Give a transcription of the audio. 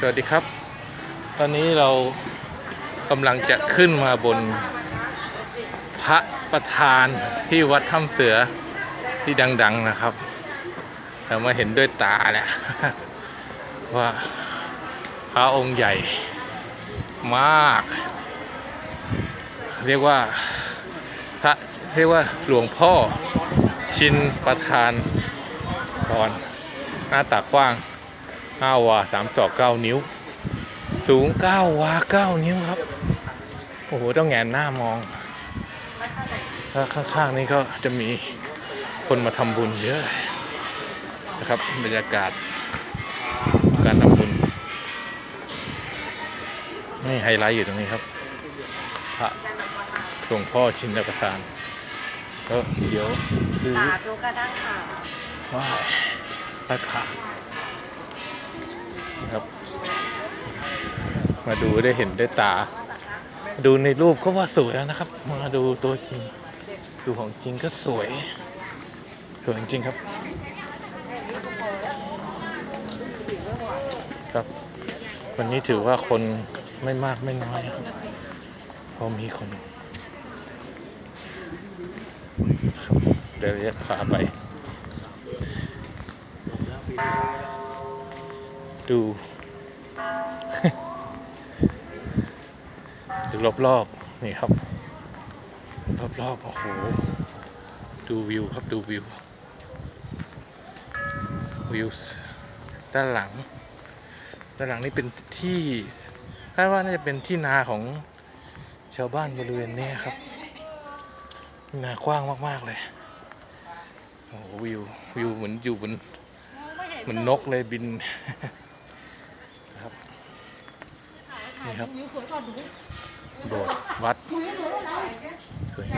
สวัสดีครับ ตอนนี้เรากำลังจะขึ้นมาบนพระประธานที่วัดถ้ำเสือที่ดัง ๆนะครับ เรามาเห็นด้วยตาแหละว่าพระองค์ใหญ่มาก เรียกว่าพระเรียกว่าหลวงพ่อชินประธานพรหน้าตากว้าง 5วา3ศอก9นิ้ว สูง 9 วา 9 นิ้วครับ โอ้โห ต้องแงนหน้ามอง แล้วข้างๆ นี้ก็จะมีคนมาทำบุญเยอะเลยนะครับบรรยากาศการทำบุญนี่ไฮไลท์อยู่ตรงนี้ครับพระหลวงพ่อชินประธานก็เดี๋ยวซื้อสาธุกระด้างค่ะไหว้ไหว้พระ นะครับ มาดูได้เห็นได้ตา ดูในรูปก็ว่าสวยแล้วนะครับ มาดูตัวจริง ดูของจริงก็สวย สวยจริงครับ ครับ วันนี้ถือว่าคนไม่มากไม่น้อยครับพอมีคนเดี๋ยวจะพาไป ดู ดูรอบๆนี่ครับ รอบๆโอ้โห ดูวิวครับดูวิว วิว ด้านหลัง ด้านหลังนี่เป็นที่คาดว่าน่าจะเป็นที่นาของชาวบ้านบริเวณนี้ครับ นากว้างมากๆเลยโอ้โหวิววิวเหมือนอยู่บนเหมือนนกเลยบิน นะครับ นี่ครับโบสถ์วัดสวยงาม